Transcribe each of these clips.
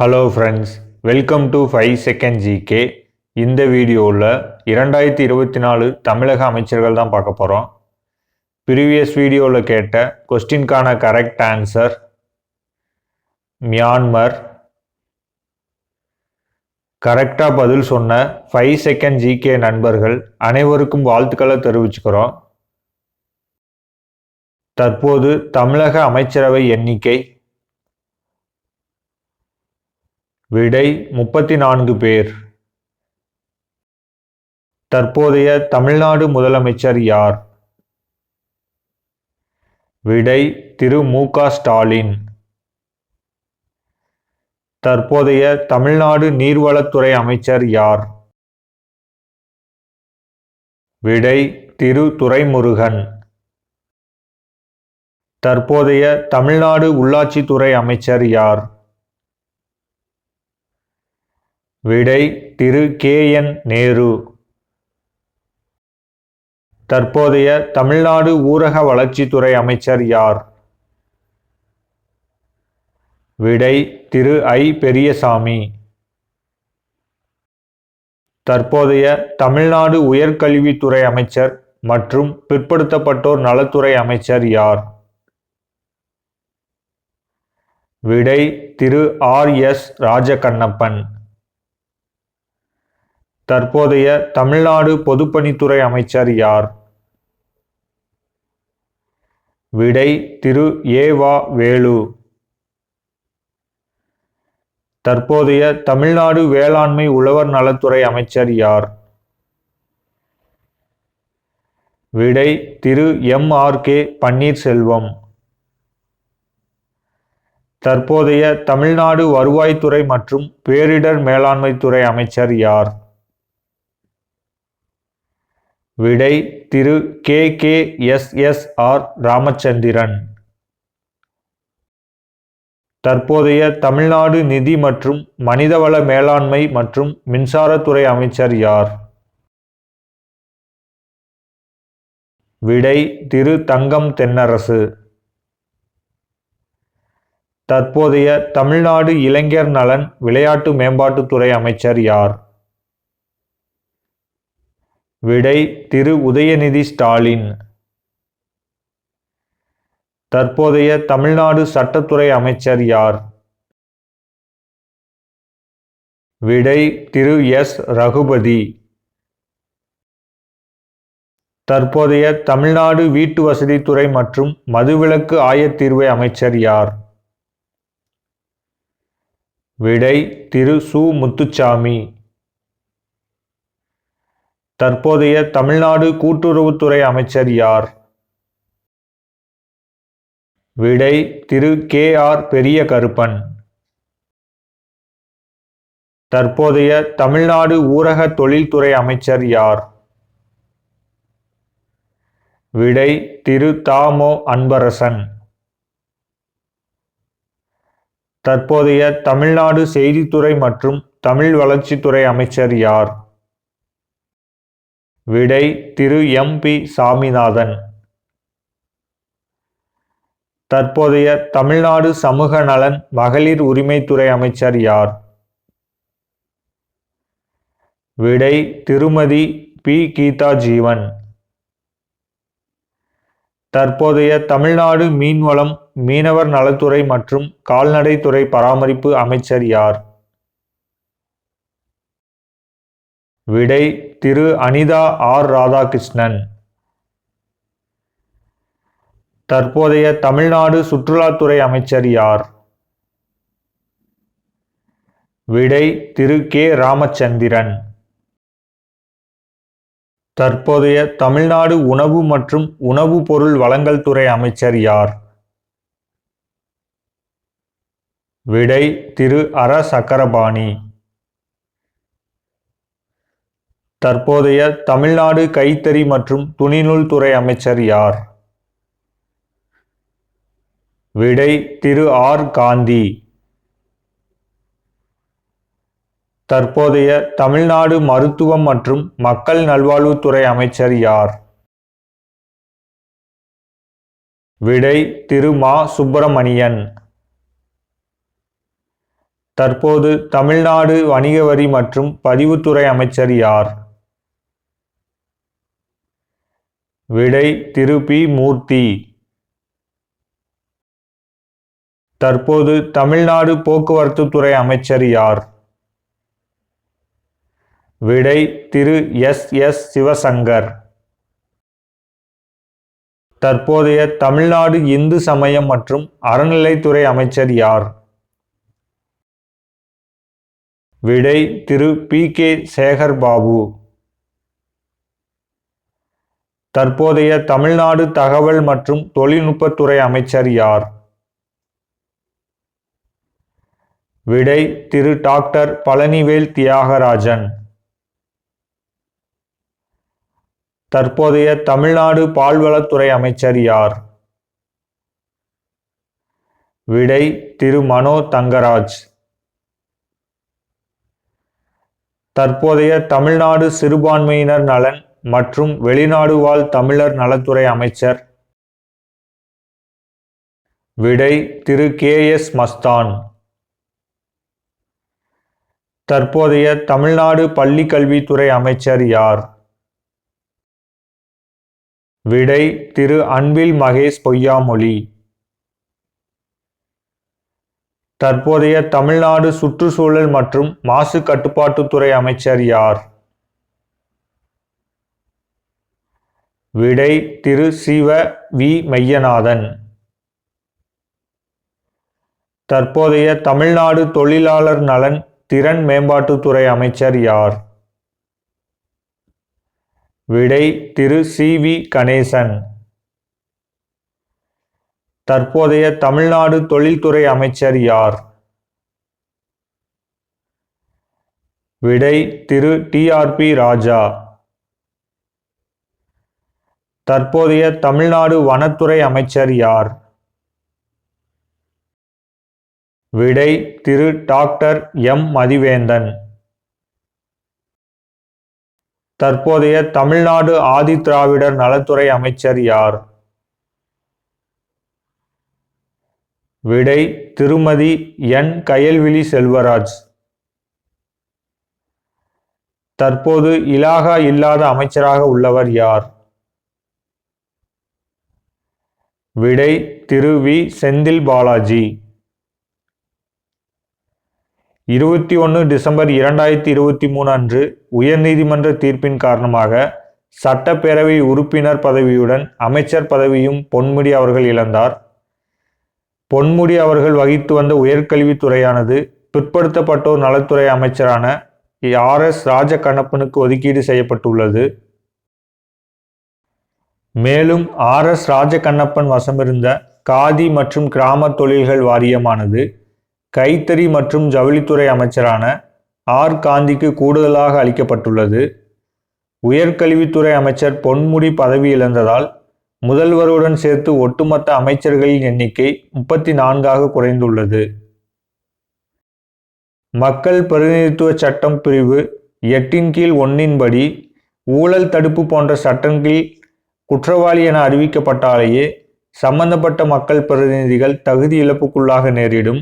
Hello friends welcome to five second GK இந்த வீடியோவில் இரண்டாயிரத்தி இருபத்தி நாலு தமிழக அமைச்சர்கள் தான் பார்க்க போகிறோம் ப்ரீவியஸ் வீடியோவில் கேட்ட கொஸ்டின்கான கரெக்ட் ஆன்சர் மியான்மர். கரெக்டாக பதில் சொன்ன ஃபைவ் செகண்ட் ஜிகே நண்பர்கள் அனைவருக்கும் வாழ்த்துக்களை தெரிவிச்சுக்கிறோம். தற்போது தமிழக அமைச்சரவை எண்ணிக்கை விடை முப்பத்தி நான்கு பேர். தற்போதைய தமிழ்நாடு முதலமைச்சர் யார்? விடை திரு. மு. க. ஸ்டாலின். தற்போதைய தமிழ்நாடு நீர்வளத்துறை அமைச்சர் யார்? விடை திரு. துரைமுருகன். தற்போதைய தமிழ்நாடு உள்ளாட்சித்துறை அமைச்சர் யார்? விடை திரு கே என் நேரு. தற்போதைய தமிழ்நாடு ஊரக வளர்ச்சித்துறை அமைச்சர் யார்? விடை திரு ஐ பெரியசாமி. தற்போதைய தமிழ்நாடு உயர்கல்வித்துறை அமைச்சர் மற்றும் பிற்படுத்தப்பட்டோர் நலத்துறை அமைச்சர் யார்? விடை திரு ஆர் எஸ் ராஜகண்ணப்பன். தற்போதைய தமிழ்நாடு பொதுப்பணித்துறை அமைச்சர் யார்? விடை திரு. ஏவா வேலு. தற்போதைய தமிழ்நாடு வேளாண்மை உழவர் நலத்துறை அமைச்சர் யார்? விடை திரு. எம். ஆர். கே. பன்னீர்செல்வம். தற்போதைய தமிழ்நாடு வருவாய்த்துறை மற்றும் பேரிடர் மேலாண்மைத்துறை அமைச்சர் யார்? விடை திரு K K S S R Ramachandran. தற்போதைய தமிழ்நாடு நிதி மற்றும் மனிதவள மேலாண்மை மற்றும் மின்சாரத்துறை அமைச்சர் யார்? விடை திரு தங்கம் தென்னரசு. தற்போதைய தமிழ்நாடு இளைஞர் நலன் விளையாட்டு மேம்பாட்டுத்துறை அமைச்சர் யார்? விடை திரு உதயநிதி ஸ்டாலின். தற்போதைய தமிழ்நாடு சட்டத்துறை அமைச்சர் யார்? விடை திரு எஸ். ரகுபதி. தற்போதைய தமிழ்நாடு வீட்டு வசதித்துறை மற்றும் மதுவிலக்கு ஆயத்தீர்வை அமைச்சர் யார்? விடை திரு சு. முத்துச்சாமி. தற்போதைய தமிழ்நாடு கூட்டுறவுத்துறை அமைச்சர் யார்? விடை திரு கே ஆர் பெரிய கருப்பன் தற்போதைய தமிழ்நாடு ஊரக தொழில்துறை அமைச்சர் யார்? விடை திரு தாமோ அன்பரசன். தற்போதைய தமிழ்நாடு செய்தித்துறை மற்றும் தமிழ் வளர்ச்சித்துறை அமைச்சர் யார்? விடை திரு எம். பி. சாமிநாதன். தற்போதைய தமிழ்நாடு சமூக நலன் மகளிர் உரிமைத்துறை அமைச்சர் யார்? விடை திருமதி பி. கீதா ஜீவன். தற்போதைய தமிழ்நாடு மீன்வளம் மீனவர் நலத்துறை மற்றும் கால்நடைத்துறை பராமரிப்பு அமைச்சர் யார்? விடை திரு அனிதா ஆர் ராதாகிருஷ்ணன். தற்போதைய தமிழ்நாடு சுற்றுலாத்துறை அமைச்சர் யார்? விடை திரு கே ராமச்சந்திரன். தற்போதைய தமிழ்நாடு உணவு மற்றும் உணவுப் பொருள் வழங்கல் துறை அமைச்சர் யார்? விடை திரு அர சக்கரபாணி. தற்போதைய தமிழ்நாடு கைத்தறி மற்றும் துணிநூல் துறை அமைச்சர் யார்? விடை திரு ஆர். காந்தி. தற்போதைய தமிழ்நாடு மருத்துவம் மற்றும் மக்கள் நல்வாழ்வுத்துறை அமைச்சர் யார்? விடை திரு மா. சுப்பிரமணியன். தற்போது தமிழ்நாடு வணிக வரி மற்றும் பதிவுத்துறை அமைச்சர் யார்? விடை திரு பி மூர்த்தி. தற்போது தமிழ்நாடு போக்குவரத்து துறை அமைச்சர் யார்? விடை திரு எஸ் எஸ் சிவசங்கர். தற்போதைய தமிழ்நாடு இந்து சமயம் மற்றும் அறநிலைத்துறை அமைச்சர் யார்? விடை திரு பி கே சேகர் பாபு தற்போதைய தமிழ்நாடு தகவல் மற்றும் தொழில்நுட்பத்துறை அமைச்சர் யார்? விடை திரு. டாக்டர் பழனிவேல் தியாகராஜன். தற்போதைய தமிழ்நாடு பால்வளத்துறை அமைச்சர் யார்? விடை திரு. மனோ தங்கராஜ். தற்போதைய தமிழ்நாடு சிறுபான்மையினர் நலன் மற்றும் வெளிநாடு வாழ் தமிழர் நலத்துறை அமைச்சர் விடை திரு கே எஸ் மஸ்தான். தற்போதைய தமிழ்நாடு பள்ளிக்கல்வித்துறை அமைச்சர் யார்? விடை திரு அன்பில் மகேஷ் பொய்யாமொழி. தற்போதைய தமிழ்நாடு சுற்றுச்சூழல் மற்றும் மாசு கட்டுப்பாட்டுத்துறை அமைச்சர் யார்? விடை திரு சிவ வி மையநாதன். தற்போதைய தமிழ்நாடு தொழிலாளர் நலன் திறன் மேம்பாட்டுத்துறை அமைச்சர் யார்? விடை திரு சி வி கணேசன். தற்போதைய தமிழ்நாடு தொழில்துறை அமைச்சர் யார்? விடை திரு டிஆர்பி ராஜா. தற்போதைய தமிழ்நாடு வனத்துறை அமைச்சர் யார்? விடை திரு டாக்டர் எம். மதிவேந்தன். தற்போதைய தமிழ்நாடு ஆதி திராவிடர் நலத்துறை அமைச்சர் யார்? விடை திருமதி என். கயல்விழி செல்வராஜ். தற்போது இலாகா இல்லாத அமைச்சராக உள்ளவர் யார்? விடை திரு வி. செந்தில் பாலாஜி. இருபத்தி ஒன்று டிசம்பர் இரண்டாயிரத்தி இருபத்தி மூணு அன்று உயர்நீதிமன்ற தீர்ப்பின் காரணமாக சட்டப்பேரவை உறுப்பினர் பதவியுடன் அமைச்சர் பதவியும் பொன்முடி அவர்கள் இழந்தார். பொன்முடி அவர்கள் வகித்து வந்த உயர்கல்வித்துறையானது பிற்படுத்தப்பட்டோர் நலத்துறை அமைச்சரான ஆர் எஸ் ராஜகண்ணப்பனுக்கு ஒதுக்கீடு செய்யப்பட்டுள்ளது. மேலும் ஆர் எஸ் ராஜகண்ணப்பன் வசமிருந்த காதி மற்றும் கிராம தொழில்கள் வாரியமானது கைத்தறி மற்றும் ஜவுளித்துறை அமைச்சரான ஆர் காந்திக்கு கூடுதலாக அளிக்கப்பட்டுள்ளது. உயர்கல்வித்துறை அமைச்சர் பொன்முடி பதவி இழந்ததால் முதல்வருடன் சேர்த்து ஒட்டுமொத்த அமைச்சர்களின் எண்ணிக்கை முப்பத்தி நான்காக குறைந்துள்ளது. மக்கள் பிரதிநிதித்துவ சட்டம் பிரிவு எட்டின் கீழ் ஒன்னின்படி ஊழல் தடுப்பு போன்ற சட்டங்களில் குற்றவாளி என அறிவிக்கப்பட்டாலேயே சம்பந்தப்பட்ட மக்கள் பிரதிநிதிகள் தகுதி இழப்புக்குள்ளாக நேரிடும்.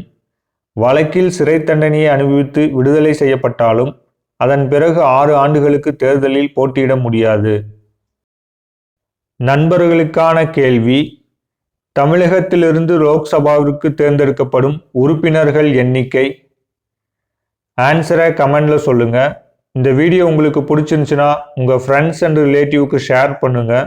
வழக்கில் சிறை தண்டனையை அனுபவித்து விடுதலை செய்யப்பட்டாலும் அதன் பிறகு ஆறு ஆண்டுகளுக்கு தேர்தலில் போட்டியிட முடியாது. நண்பர்களுக்கான கேள்வி தமிழகத்திலிருந்து லோக்சபாவிற்கு தேர்ந்தெடுக்கப்படும் உறுப்பினர்கள் எண்ணிக்கை. ஆன்சரை கமெண்டில் சொல்லுங்கள் இந்த வீடியோ உங்களுக்கு பிடிச்சிருந்துச்சுன்னா உங்கள் ஃப்ரெண்ட்ஸ் அண்ட் ரிலேட்டிவ்க்கு ஷேர் பண்ணுங்கள்